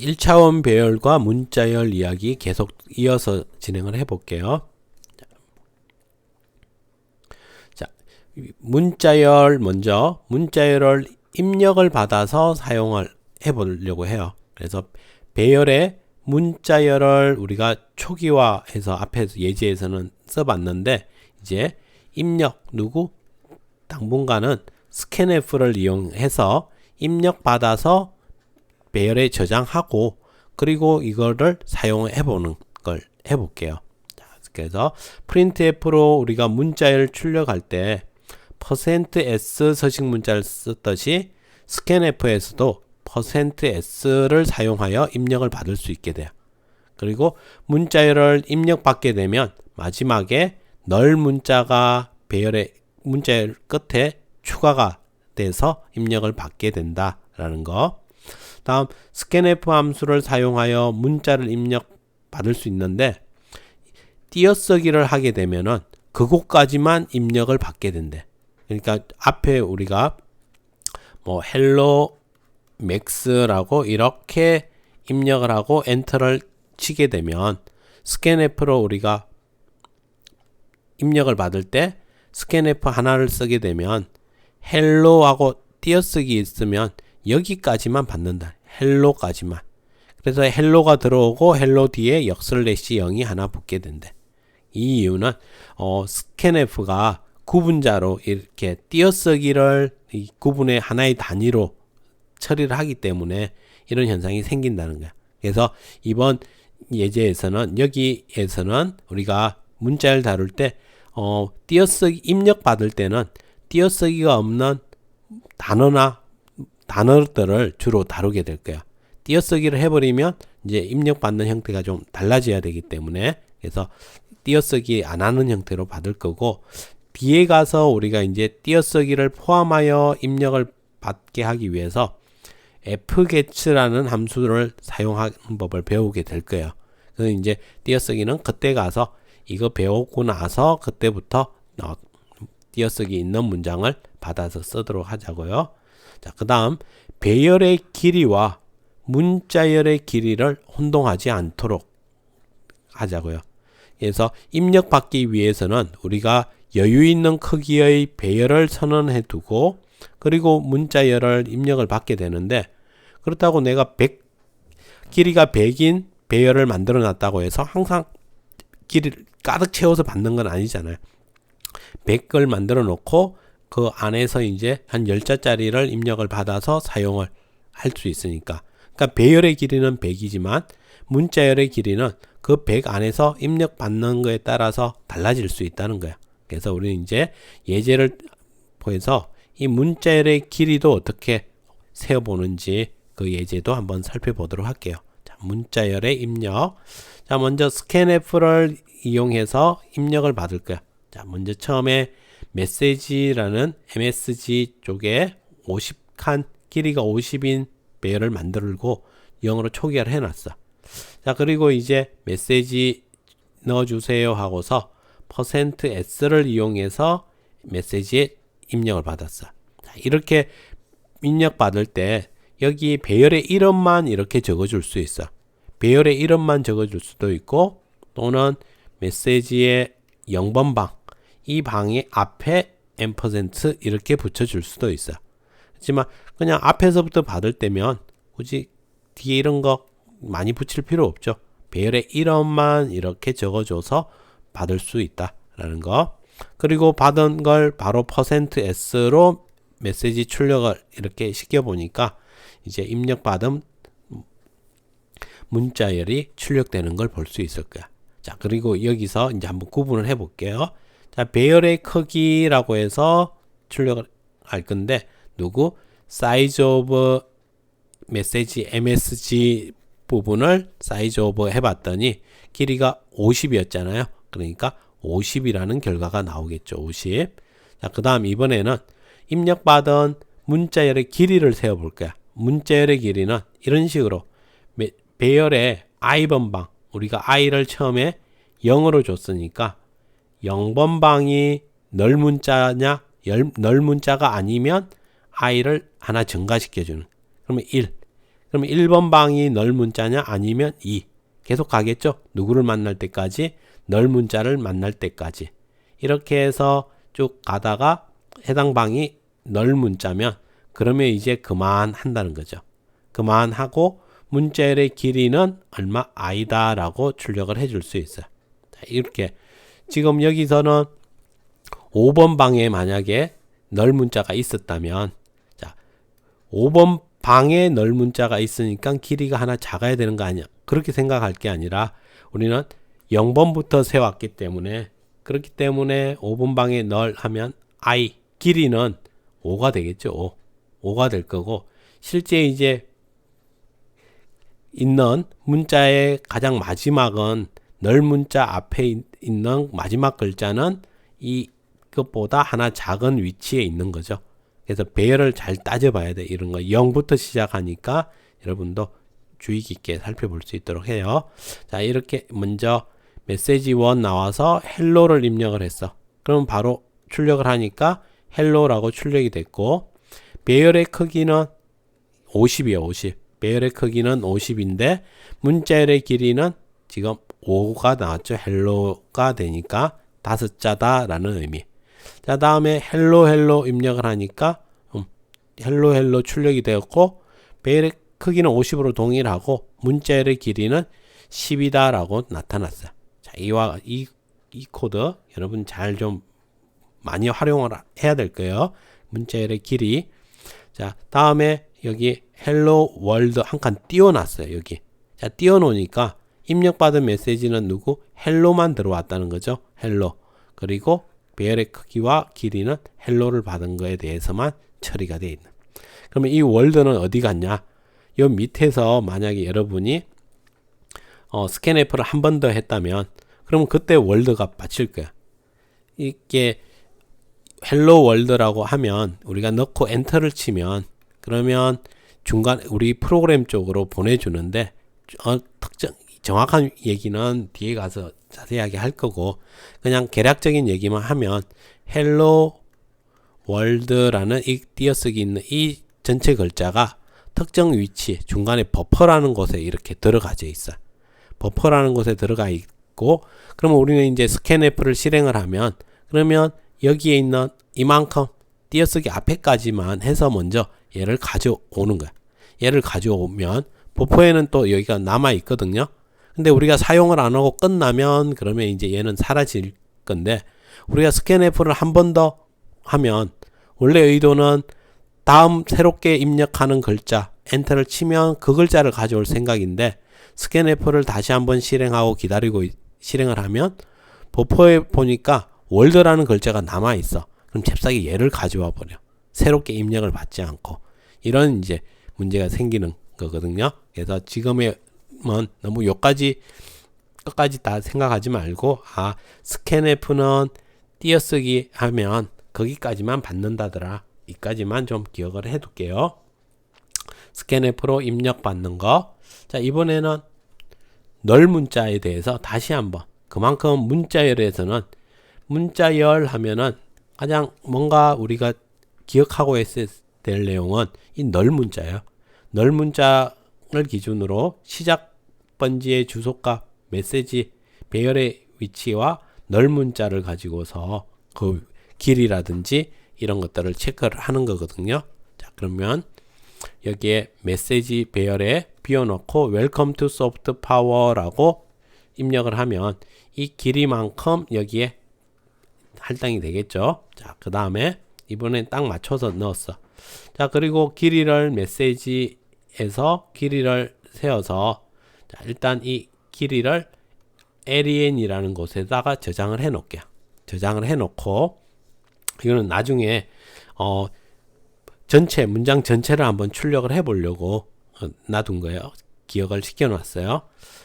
1차원 배열과 문자열 이야기 계속 이어서 진행을 해 볼게요. 자, 문자열 먼저 문자열을 입력을 받아서 사용을 해 보려고 해요. 그래서 배열의 문자열을 우리가 초기화해서 앞에서 예제에서는 써봤는데 이제 입력 누구 당분간은 스캔F를 이용해서 입력 받아서 배열에 저장하고 그리고 이거를 사용해 보는 걸 해볼게요. 그래서 printf로 우리가 문자열 출력할 때 %s 서식 문자를 썼듯이 scanf에서도 %s를 사용하여 입력을 받을 수 있게 돼요. 그리고 문자열을 입력받게 되면 마지막에 널 문자가 배열의 문자열 끝에 추가가 돼서 입력을 받게 된다라는 거. 다음 scanf 함수를 사용하여 문자를 입력 받을 수 있는데 띄어쓰기를 하게 되면은 그곳까지만 입력을 받게 된대. 그러니까 앞에 우리가 뭐 헬로 맥스라고 이렇게 입력을 하고 엔터를 치게 되면 스캔F로 우리가 입력을 받을 때 스캔F 하나를 쓰게 되면 헬로하고 띄어쓰기 있으면 여기까지만 받는다. 헬로까지만. 그래서 헬로가 들어오고 헬로 뒤에 역슬래시 0이 하나 붙게 된대. 이 이유는 어, 스캔F가 구분자로 이렇게 띄어쓰기를 이 구분의 하나의 단위로 처리를 하기 때문에 이런 현상이 생긴다는 거야. 그래서 이번 예제에서는 여기에서는 우리가 문자를 다룰 때 어, 띄어쓰기 입력 받을 때는 띄어쓰기가 없는 단어나 단어들을 주로 다루게 될 거야. 띄어쓰기를 해버리면 이제 입력받는 형태가 좀 달라져야 되기 때문에 그래서 띄어쓰기 안 하는 형태로 받을 거고 뒤에 가서 우리가 이제 띄어쓰기를 포함하여 입력을 받게 하기 위해서 fget라는 함수를 사용하는 법을 배우게 될 거예요. 그래서 이제 띄어쓰기는 그때 가서 이거 배우고 나서 그때부터 어, 띄어쓰기 있는 문장을 받아서 쓰도록 하자고요. 자, 그 다음 배열의 길이와 문자열의 길이를 혼동하지 않도록 하자고요. 그래서 입력받기 위해서는 우리가 여유 있는 크기의 배열을 선언해 두고 그리고 문자열을 입력을 받게 되는데 그렇다고 내가 100 길이가 100인 배열을 만들어 놨다고 해서 항상 길이를 가득 채워서 받는 건 아니잖아요. 100을 만들어 놓고 그 안에서 이제 한 10자짜리를 입력을 받아서 사용을 할 수 있으니까. 그러니까 배열의 길이는 100이지만 문자열의 길이는 그 100 안에서 입력 받는 거에 따라서 달라질 수 있다는 거야. 그래서 우리는 이제 예제를 보여서 이 문자열의 길이도 어떻게 세어보는지 그 예제도 한번 살펴보도록 할게요. 자, 문자열의 입력. 자, 먼저 스캔F를 이용해서 입력을 받을 거야. 자, 먼저 처음에 메시지라는 MSG 쪽에 50칸 길이가 50인 배열을 만들고 영어로 초기화를 해놨어. 자, 그리고 이제 메시지 넣어주세요 하고서 %s를 이용해서 메시지에 입력을 받았어. 자, 이렇게 입력 받을 때 여기 배열의 이름만 이렇게 적어줄 수 있어. 배열의 이름만 적어줄 수도 있고 또는 메시지의 0번 방, 이 방의 앞에 앰퍼센트 이렇게 붙여줄 수도 있어. 하지만 그냥 앞에서부터 받을 때면 굳이 뒤에 이런 거 많이 붙일 필요 없죠. 배열의 이름만 이렇게 적어줘서 받을 수 있다라는 거. 그리고 받은 걸 바로 퍼센트 %s로 메시지 출력을 이렇게 시켜보니까 이제 입력받은 문자열이 출력되는 걸 볼 수 있을 거야. 자, 그리고 여기서 이제 한번 구분을 해 볼게요. 자, 배열의 크기라고 해서 출력을 할 건데, 누구? 사이즈 오브 메시지 MSG 부분을 사이즈 오브 해봤더니 길이가 50이었잖아요. 그러니까 50이라는 결과가 나오겠죠. 50. 자, 그 다음 이번에는 입력받은 문자열의 길이를 세어볼 거야. 문자열의 길이는 이런 식으로 배열의 i번방 우리가 i를 처음에 0으로 줬으니까 0번 방이 널 문자냐 널 문자가 아니면 i를 하나 증가시켜 주는 그러면 1 그럼 1번 방이 널 문자냐 아니면 2. 계속 가겠죠? 누구를 만날 때까지 널 문자를 만날 때까지. 이렇게 해서 쭉 가다가 해당 방이 널 문자면 그러면 이제 그만 한다는 거죠. 그만 하고 문자열의 길이는 얼마 아이다라고 출력을 해줄 수 있어요. 자, 이렇게 지금 여기서는 5번 방에 만약에 널 문자가 있었다면 자 5번 방에 널 문자가 있으니까 길이가 하나 작아야 되는 거 아니야 그렇게 생각할 게 아니라 우리는 0번부터 세웠기 때문에 그렇기 때문에 5번 방에 널 하면 i 길이는 5가 되겠죠 5. 5가 될 거고 실제 이제 있는 문자의 가장 마지막은 널 문자 앞에 있는 마지막 글자는 이것보다 하나 작은 위치에 있는 거죠. 그래서 배열을 잘 따져봐야 돼. 이런 거 0부터 시작하니까 여러분도 주의 깊게 살펴볼 수 있도록 해요. 자 이렇게 먼저 메시지 1 나와서 헬로를 입력을 했어. 그럼 바로 출력을 하니까 헬로라고 출력이 됐고 배열의 크기는 50이에요. 50. 배열의 크기는 50인데 문자열의 길이는 지금 5가 나왔죠. 헬로가 되니까 다섯 자다라는 의미. 자, 다음에 헬로 헬로 입력을 하니까 음, 헬로 헬로 출력이 되었고 배열의 크기는 50으로 동일하고 문자열의 길이는 10이다라고 나타났어요. 자, 이와 이, 이 코드 여러분 잘 좀 많이 활용을 해야 될 거예요. 문자열의 길이. 자, 다음에 여기 헬로 월드 한 칸 띄워놨어요. 여기. 자, 띄워놓으니까 입력받은 메시지는 누구? 헬로만 들어왔다는 거죠. 헬로. 그리고 배열의 크기와 길이는 헬로를 받은 거에 대해서만 처리가 되어 있는. 그러면 이 월드는 어디 갔냐? 요 밑에서 만약에 여러분이 어, 스캔F를 한번 더 했다면 그러면 그때 월드가 받칠 거야. 이게 헬로 월드라고 하면 우리가 넣고 엔터를 치면 그러면 중간 우리 프로그램 쪽으로 보내주는데 어, 특정 정확한 얘기는 뒤에 가서 자세하게 할 거고 그냥 개략적인 얘기만 하면 헬로 월드라는 이 띄어쓰기 있는 이 전체 글자가 특정 위치 중간에 버퍼라는 곳에 이렇게 들어가져 있어. 버퍼라는 곳에 들어가 있고 그러면 우리는 이제 스캔F를 실행을 하면 그러면 여기에 있는 이만큼 띄어쓰기 앞에까지만 해서 먼저 얘를 가져오는 거야. 얘를 가져오면 버퍼에는 또 여기가 남아 있거든요. 근데 우리가 사용을 안 하고 끝나면 그러면 이제 얘는 사라질 건데 우리가 스캔F를 한 번 더 하면 원래 의도는 다음 새롭게 입력하는 글자 엔터를 치면 그 글자를 가져올 생각인데 스캔F를 다시 한번 실행하고 기다리고 실행을 하면 버퍼에 보니까 월드라는 글자가 남아 있어. 그럼 잽싸게 얘를 가져와 버려. 새롭게 입력을 받지 않고 이런 이제 문제가 생기는 거거든요. 그래서 지금 은 너무 여기까지 끝까지 다 생각하지 말고 아 스캔F는 띄어쓰기 하면 거기까지만 받는다더라. 이까지만 좀 기억을 해둘게요. 스캔F로 입력 받는 거. 자 이번에는 널 문자에 대해서 다시 한번 그만큼 문자열에서는 문자열 하면은 가장 뭔가 우리가 기억하고 있어야 될 내용은 이 널 문자예요. 널 문자를 기준으로 시작 번지의 주소값, 메시지, 배열의 위치와 널 문자를 가지고서 그 길이라든지 이런 것들을 체크를 하는 거거든요. 자, 그러면 여기에 메시지 배열에 비워놓고 Welcome to Soft Power라고 입력을 하면 이 길이만큼 여기에 할당이 되겠죠. 자, 그 다음에 이번엔 딱 맞춰서 넣었어. 자, 그리고 길이를 메시지에서 길이를 세워서 자, 일단 이 길이를 len이라는 곳에다가 저장을 해 놓을게요. 저장을 해 놓고 이거는 나중에 어 전체 문장 전체를 한번 출력을 해 보려고 어, 놔둔 거예요. 기억을 시켜 놨어요.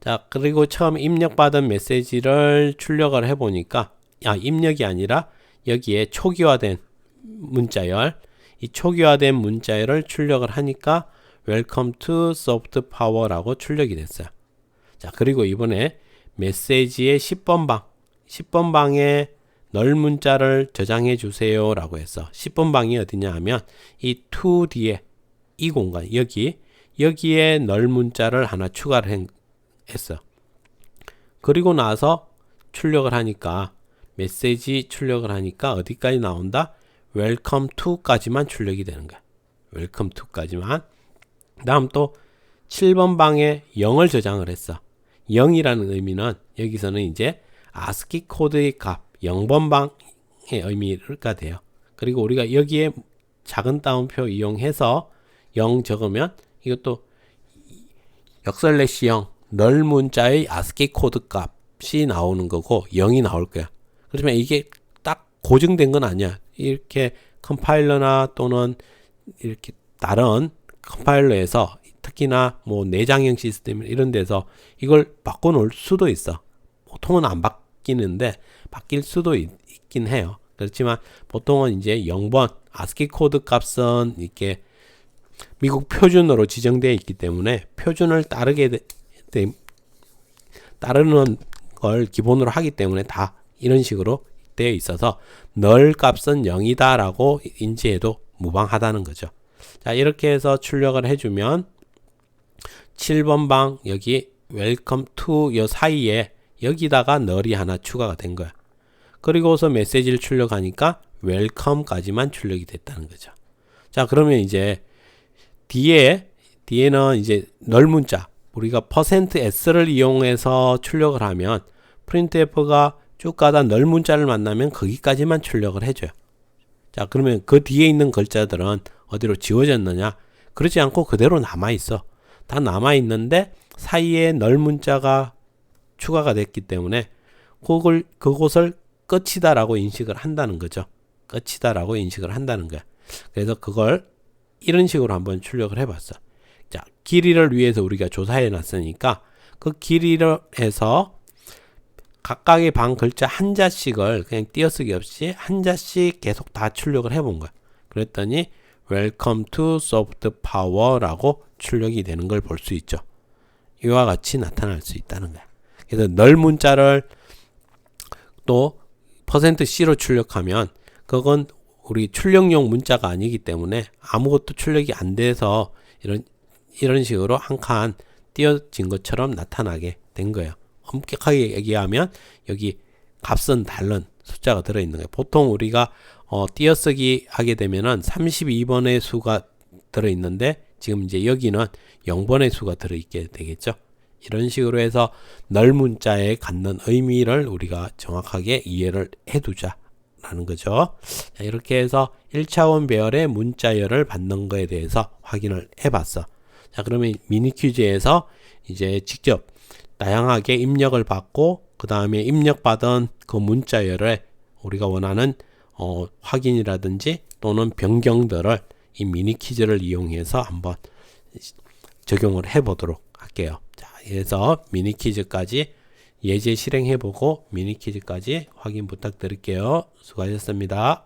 자, 그리고 처음 입력받은 메시지를 출력을 해 보니까 아, 입력이 아니라 여기에 초기화된 문자열 이 초기화된 문자열을 출력을 하니까 Welcome to Soft Power라고 출력이 됐어요. 자, 그리고 이번에 메시지의 10번 방, 10번 방에 널 문자를 저장해 주세요 라고 해서 10번 방이 어디냐 하면 이 to 뒤에 이 공간, 여기 여기에 널 문자를 하나 추가를 행- 했어. 그리고 나서 출력을 하니까 메시지 출력을 하니까 어디까지 나온다? 웰컴 투까지만 출력이 되는 거야. 웰컴 투까지만. 다음 또 7번 방에 0을 저장을 했어. 0이라는 의미는 여기서는 이제 아스키 코드의 값 0번 방의 의미가 돼요. 그리고 우리가 여기에 작은 따옴표 이용해서 0 적으면 이것도 역설래시 0, 널 문자의 아스키 코드 값이 나오는 거고 0이 나올 거야. 그렇지만 이게 딱 고정된 건 아니야. 이렇게 컴파일러나 또는 이렇게 다른 컴파일러에서 특히나 뭐 내장형 시스템 이런 데서 이걸 바꿔 놓을 수도 있어. 보통은 안 바뀌는데 바뀔 수도 있, 긴 해요. 그렇지만 보통은 이제 0번 아스키 코드 값은 이렇게 미국 표준으로 지정되어 있기 때문에 표준을 따르게 되, 되- 따르는 걸 기본으로 하기 때문에 다 이런 식으로 되어 있어서 널 값은 0이다라고 인지해도 무방하다는 거죠. 자, 이렇게 해서 출력을 해주면 7번 방 여기 웰컴 투 요 사이에 여기다가 널이 하나 추가가 된 거야. 그리고서 메시지를 출력하니까 웰컴까지만 출력이 됐다는 거죠. 자, 그러면 이제 뒤에 뒤에는 이제 널 문자 우리가 퍼센트 %s를 이용해서 출력을 하면 printf가 쭉 가다 널 문자를 만나면 거기까지만 출력을 해줘요. 자, 그러면 그 뒤에 있는 글자들은 어디로 지워졌느냐? 그렇지 않고 그대로 남아 있어. 다 남아 있는데 사이에 널 문자가 추가가 됐기 때문에 그걸 그곳을 끝이다라고 인식을 한다는 거죠. 끝이다라고 인식을 한다는 거야. 그래서 그걸 이런 식으로 한번 출력을 해봤어. 자, 길이를 위해서 우리가 조사해 놨으니까 그 길이를 해서 각각의 방 글자 한 자씩을 그냥 띄어쓰기 없이 한 자씩 계속 다 출력을 해본 거야. 그랬더니 Welcome to Soft Power라고 출력이 되는 걸 볼 수 있죠. 이와 같이 나타날 수 있다는 거야. 그래서 널 문자를 또 퍼센트 %C로 출력하면 그건 우리 출력용 문자가 아니기 때문에 아무것도 출력이 안 돼서 이런 이런 식으로 한 칸 띄어진 것처럼 나타나게 된 거예요. 엄격하게 얘기하면 여기 값은 다른 숫자가 들어 있는 거예요. 보통 우리가 어, 띄어쓰기 하게 되면은 32번의 수가 들어 있는데 지금 이제 여기는 0번의 수가 들어 있게 되겠죠. 이런 식으로 해서 널 문자에 갖는 의미를 우리가 정확하게 이해를 해 두자 라는 거죠. 자, 이렇게 해서 1차원 배열의 문자열을 받는 거에 대해서 확인을 해 봤어. 자, 그러면 미니 퀴즈에서 이제 직접 다양하게 입력을 받고 그 다음에 입력받은 그 문자열을 우리가 원하는 어, 확인이라든지 또는 변경들을 이 미니 퀴즈를 이용해서 한번 적용을 해 보도록 할게요. 자, 그래서 미니 퀴즈까지 예제 실행해 보고 미니 퀴즈까지 확인 부탁드릴게요. 수고하셨습니다.